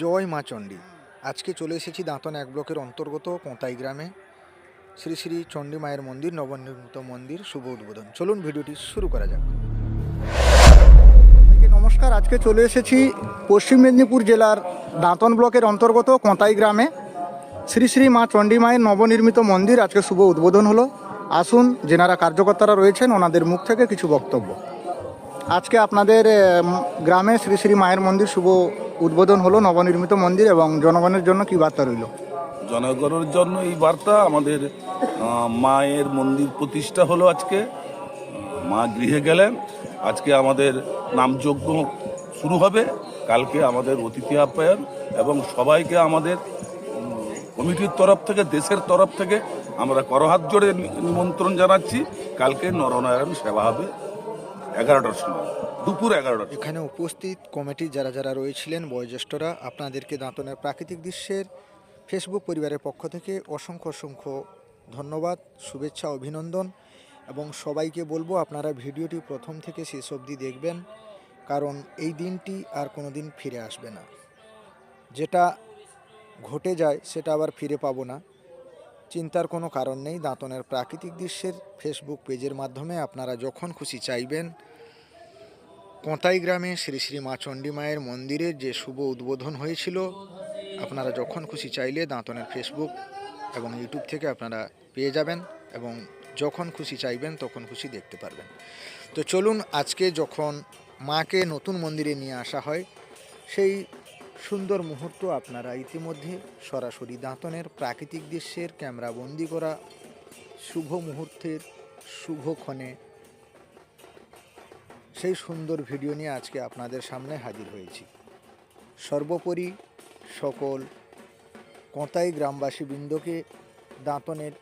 জয় মা চণ্ডী। আজকে চলে এসেছি দাঁতন এক ব্লকের অন্তর্গত কোঁতাই গ্রামে। শ্রী শ্রী চণ্ডী মায়ের মন্দির, নবনির্মিত মন্দির, শুভ উদ্বোধন। চলুন ভিডিওটি শুরু করা যাক। নমস্কার, আজকে চলে এসেছি পশ্চিম মেদিনীপুর জেলার দাঁতন ব্লকের অন্তর্গত কোঁতাই গ্রামে। শ্রী শ্রী মা চণ্ডী মায়ের নবনির্মিত মন্দির আজকে শুভ উদ্বোধন হলো। আসুন, যেনারা কার্যকর্তারা রয়েছেন, ওনাদের মুখ থেকে কিছু বক্তব্য। আজকে আপনাদের গ্রামে শ্রী শ্রী মায়ের মন্দির শুভ উদ্বোধন হলো নবনির্মিত মন্দির এবং জনগণের জন্য কি বার্তা রইল? জনগণের জন্য এই বার্তা, আমাদের মায়ের মন্দির প্রতিষ্ঠা হলো আজকে। মা গৃহে গেলেন। আজকে আমাদের নামযজ্ঞ শুরু হবে। কালকে আমাদের অতিথি আপ্যায়ন এবং সবাইকে আমাদের কমিটির তরফ থেকে, দেশের তরফ থেকে আমরা করহাত জোড়ে নিমন্ত্রণ জানাচ্ছি। কালকে নরনারায়ণ সেবা হবে। এগারোটার সময়, দুপুর এগারোটা এখানে উপস্থিত কমিটির যারা যারা রয়েছিলেন, বয়োজ্যেষ্ঠরা, আপনাদেরকে দাঁতনের প্রাকৃতিক দৃশ্যের ফেসবুক পরিবারের পক্ষ থেকে অসংখ্য অসংখ্য ধন্যবাদ, শুভেচ্ছা, অভিনন্দন এবং সবাইকে বলব আপনারা ভিডিওটি প্রথম থেকে শেষ অবধি দেখবেন, কারণ এই দিনটি আর কোনো দিন ফিরে আসবে না। যেটা ঘটে যায়, সেটা আবার ফিরে পাবো না। চিন্তার কোনো কারণ নেই। দাঁতনের প্রাকৃতিক দৃশ্যের ফেসবুক পেজের মাধ্যমে আপনারা যখন খুশি চাইবেন, কোঁতাই গ্রামে শ্রী শ্রী মা চণ্ডী মায়ের মন্দিরের যে শুভ উদ্বোধন হয়েছিল, আপনারা যখন খুশি চাইলে দাঁতনের ফেসবুক এবং ইউটিউব থেকে আপনারা পেয়ে যাবেন এবং যখন খুশি চাইবেন তখন খুশি দেখতে পারবেন। তো চলুন আজকে যখন মাকে নতুন মন্দিরে নিয়ে আসা হয়, সেই সুন্দর মুহূর্ত আপনারা ইতিমধ্যে সরাসরি দাঁতনের প্রাকৃতিক দৃশ্যের ক্যামেরা বন্দি করা শুভ মুহূর্তের শুভক্ষণে সেই সুন্দর ভিডিও নিয়ে আজকে আপনাদের সামনে হাজির হয়েছি। সর্বোপরি সকল কোঁতাই গ্রামবাসী বৃন্দকে দাঁতনের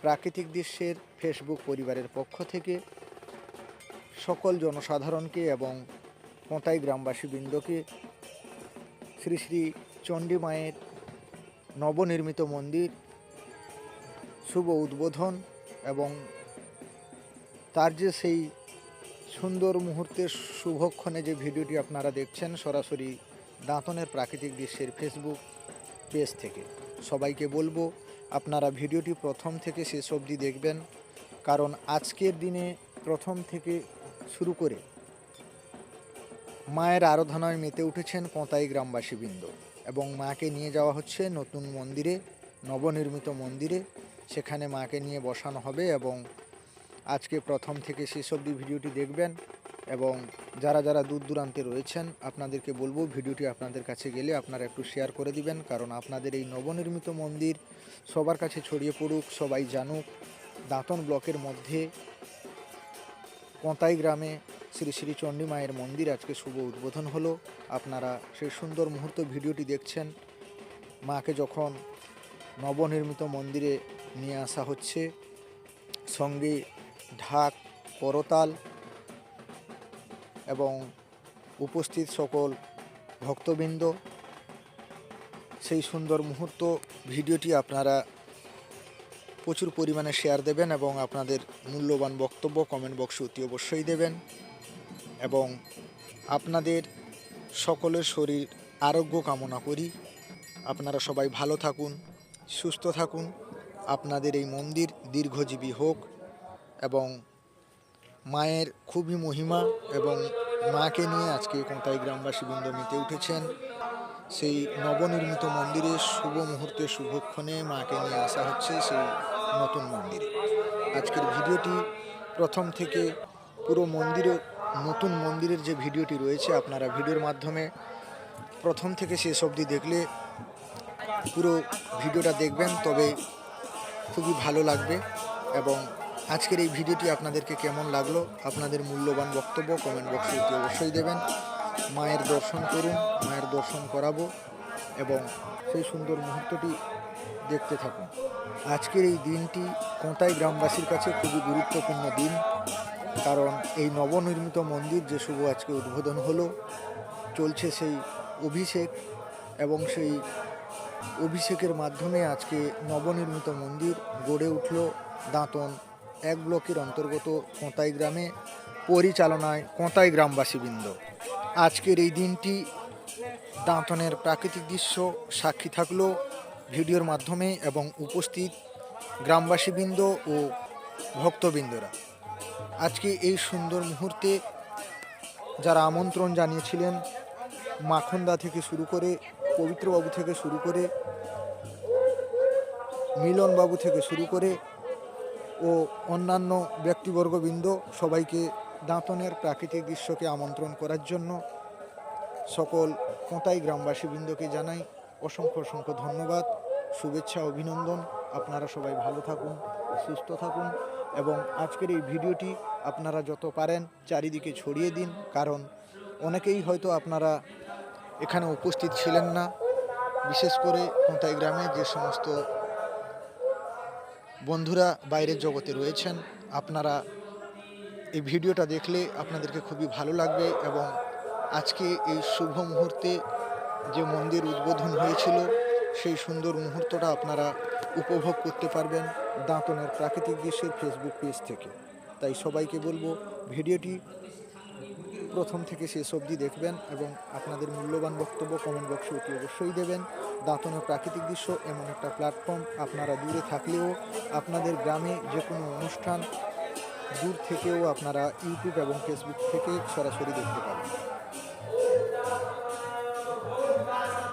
প্রাকৃতিক দৃশ্যের ফেসবুক পরিবারের পক্ষ থেকে সকল জনসাধারণকে এবং কোঁতাই গ্রামবাসী বৃন্দকে শ্রী শ্রী চণ্ডী মায়ের নবনির্মিত মন্দির, শুভ উদ্বোধন এবং তার যে সেই সুন্দর মুহূর্তের শুভক্ষণে যে ভিডিওটি আপনারা দেখছেন সরাসরি দাঁতনের প্রাকৃতিক দৃশ্যের ফেসবুক পেজ থেকে। সবাইকে বলব, আপনারা ভিডিওটি প্রথম থেকে শেষ অবধি দেখবেন, কারণ আজকের দিনে প্রথম থেকে শুরু করে মায়ের আরাধনায় মেতে উঠেছেন কোঁতাই গ্রামবাসীবৃন্দ এবং মাকে নিয়ে যাওয়া হচ্ছে নতুন মন্দিরে, নবনির্মিত মন্দিরে। সেখানে মাকে নিয়ে বসানো হবে এবং আজকে প্রথম থেকে শেষ অবধি ভিডিওটি দেখবেন এবং যারা যারা দূর দূরান্তে রয়েছেন, আপনাদেরকে বলব ভিডিওটি আপনাদের কাছে গেলে আপনারা একটু শেয়ার করে দিবেন কারণ আপনাদের এই নবনির্মিত মন্দির সবার কাছে ছড়িয়ে পড়ুক, সবাই জানুক। দাঁতন ব্লকের মধ্যে কোঁতাই গ্রামে শ্রী শ্রী চণ্ডী মায়ের মন্দির আজকে শুভ উদ্বোধন হলো। আপনারা সেই সুন্দর মুহূর্ত ভিডিওটি দেখছেন। মাকে যখন নবনির্মিত মন্দিরে নিয়ে আসা হচ্ছে, সঙ্গে ঢাক, করতাল এবং উপস্থিত সকল ভক্তবৃন্দ, সেই সুন্দর মুহূর্ত ভিডিওটি আপনারা প্রচুর পরিমাণে শেয়ার দেবেন এবং আপনাদের মূল্যবান বক্তব্য কমেন্ট বক্সে অতি অবশ্যই দেবেন। এবং আপনাদের সকলের শরীর আরোগ্য কামনা করি। আপনারা সবাই ভালো থাকুন, সুস্থ থাকুন। আপনাদের এই মন্দির দীর্ঘজীবী হোক এবং মায়ের খুবই মহিমা এবং মাকে নিয়ে আজকে কোঁতাই গ্রামবাসী বৃন্দ মেতে উঠেছেন। সেই নবনির্মিত মন্দিরে শুভ মুহূর্তে শুভক্ষণে মাকে নিয়ে আসা হচ্ছে সেই নতুন মন্দিরে। আজকের ভিডিওটি প্রথম থেকে পুরো মন্দিরে নতুন মন্দিরের যে ভিডিওটি রয়েছে, আপনারা ভিডিওর মাধ্যমে প্রথম থেকে শেষ অবধি দেখলে পুরো ভিডিওটা দেখবেন। তবে খুবই ভালো লাগবে এবং আজকের এই ভিডিওটি আপনাদেরকে কেমন লাগল, আপনাদের মূল্যবান বক্তব্য কমেন্ট বক্সে অবশ্যই দেবেন। মায়ের দর্শন করুন, মায়ের দর্শন করাবো এবং সেই সুন্দর মুহূর্তটি দেখতে থাকুন। আজকের এই দিনটি কোঁতাই গ্রামবাসীর কাছে খুবই গুরুত্বপূর্ণ দিন। কারণ এই নবনির্মিত মন্দির যে শুভ আজকে উদ্বোধন হলো, চলছে সেই অভিষেক এবং সেই অভিষেকের মাধ্যমে আজকে নবনির্মিত মন্দির গড়ে উঠল দাঁতন এক ব্লকের অন্তর্গত কোঁতাই গ্রামে, পরিচালনায় কোঁতাই গ্রামবাসীবৃন্দ। আজকের এই দিনটি দাঁতনের প্রাকৃতিক দৃশ্য সাক্ষী থাকল ভিডিওর মাধ্যমে এবং উপস্থিত গ্রামবাসীবৃন্দ ও ভক্তবৃন্দরা। আজকে এই সুন্দর মুহূর্তে যারা আমন্ত্রণ জানিয়েছিলেন, মাখনদা থেকে শুরু করে, পবিত্রবাবু থেকে শুরু করে, মিলনবাবু থেকে শুরু করে ও অন্যান্য ব্যক্তিবর্গবৃন্দ সবাইকে দাঁতনের প্রাকৃতিক দৃশ্যকে আমন্ত্রণ করার জন্য সকল কোঁতাই গ্রামবাসীবৃন্দকে জানাই অসংখ্য অসংখ্য ধন্যবাদ, শুভেচ্ছা, অভিনন্দন। আপনারা সবাই ভালো থাকুন, সুস্থ থাকুন। এবং আজকের এই ভিডিওটি আপনারা যত পারেন চারিদিকে ছড়িয়ে দিন, কারণ অনেকেই হয়তো আপনারা এখানে উপস্থিত ছিলেন না। বিশেষ করে কোঁতাই গ্রামে যে সমস্ত বন্ধুরা বাইরের জগতে রয়েছেন, আপনারা এই ভিডিওটা দেখলে আপনাদেরকে খুবই ভালো লাগবে এবং আজকে এই শুভ মুহূর্তে যে মন্দির উদ্বোধন হয়েছিল, সেই সুন্দর মুহূর্তটা আপনারা উপভোগ করতে পারবেন। দাঁতনের প্রাকৃতিক দৃশ্যের ফেসবুক পেজ থেকে। তাই সবাইকে বলব, ভিডিওটি প্রথম থেকে শেষ অবধি দেখবেন এবং আপনাদের মূল্যবান বক্তব্য কমেন্ট বক্সে অতি অবশ্যই দেবেন। দাঁতনের প্রাকৃতিক দৃশ্য এমন একটা প্ল্যাটফর্ম আপনারা দূরে থাকলেও আপনাদের গ্রামে যে কোনো অনুষ্ঠান দূর থেকেও আপনারা ইউটিউব এবং ফেসবুক থেকে সরাসরি দেখতে পাবেন।